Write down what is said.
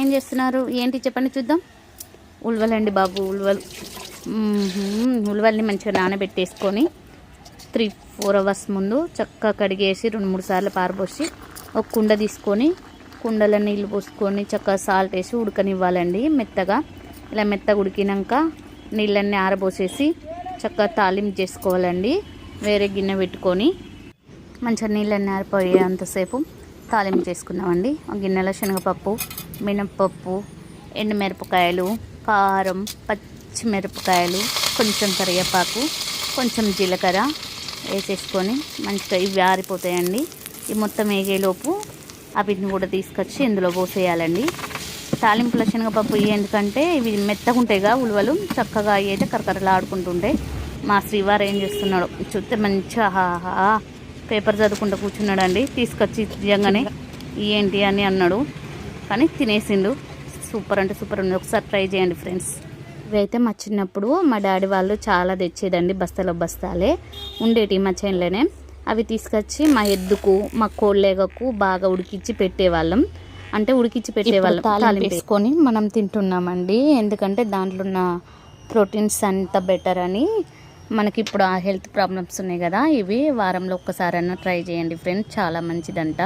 ఏం చేస్తున్నారు? ఏంటి చెప్పండి చూద్దాం. ఉల్వలండి బాబు ఉల్వలు. ఉల్వల్ని మంచిగా నానబెట్టేసుకొని త్రీ ఫోర్ అవర్స్ ముందు చక్కగా కడిగేసి రెండు మూడు సార్లు పారబోసి ఒక కుండ తీసుకొని కుండలో నీళ్ళు పోసుకొని చక్కగా సాల్ట్ వేసి ఉడకనివ్వాలండి మెత్తగా. ఇలా మెత్తగా ఉడికినాక నీళ్ళన్నీ ఆరబోసేసి చక్కగా తాలింపు చేసుకోవాలండి. వేరే గిన్నె పెట్టుకొని మంచిగా నీళ్ళన్నీ ఆరిపోయేంతసేపు తాలింపు చేసుకున్నామండి. గిన్నెల శనగపప్పు మినప్పప్పు ఎండుమిరపకాయలు కారం పచ్చిమిరపకాయలు కొంచెం కరివేపాకు కొంచెం జీలకర్ర వేసేసుకొని మంచిగా ఇవి ఆరిపోతాయండి. ఈ మొత్తం వేగేలోపు అవిటిని కూడా తీసుకొచ్చి ఇందులో పోసేయాలండి. తాలింపుల శనగపప్పు ఇవి ఎందుకంటే ఇవి మెత్తగుంటాయిగా ఉలువలు చక్కగా అవి అయితే కరకరలాడుకుంటుంటాయి మా శ్రీవారు ఏం చేస్తున్నాడు చూస్తే మంచిగా హాహా పేపర్ చదువుకుంటూ కూర్చున్నాడండి. తీసుకొచ్చి నిజంగానే ఏంటి అని అన్నాడు. కానీ తినేసిండు. సూపర్ అంటే సూపర్ ఉంది. ఒకసారి ట్రై చేయండి ఫ్రెండ్స్. ఇవైతే మా చిన్నప్పుడు మా డాడీ వాళ్ళు చాలా తెచ్చేదండి బస్తాలో బస్తాలే. ఉండేటి మా చేనులోనే. అవి తీసుకొచ్చి మా ఎద్దుకు మా కోళ్ళేగకు బాగా ఉడికిచ్చి పెట్టేవాళ్ళం. అంటే ఉడికిచ్చి పెట్టేవాళ్ళం. తాలింపు. వేసుకొని మనం తింటున్నామండి. ఎందుకంటే దాంట్లో ఉన్న ప్రోటీన్స్ అంత బెటర్ అని మనకి ఇప్పుడు ఆ హెల్త్ ప్రాబ్లమ్స్ ఉన్నాయి కదా ఇవి వారంలో ఒక్కసారైనా ట్రై చేయండి ఫ్రెండ్స్. చాలా మంచిదంట.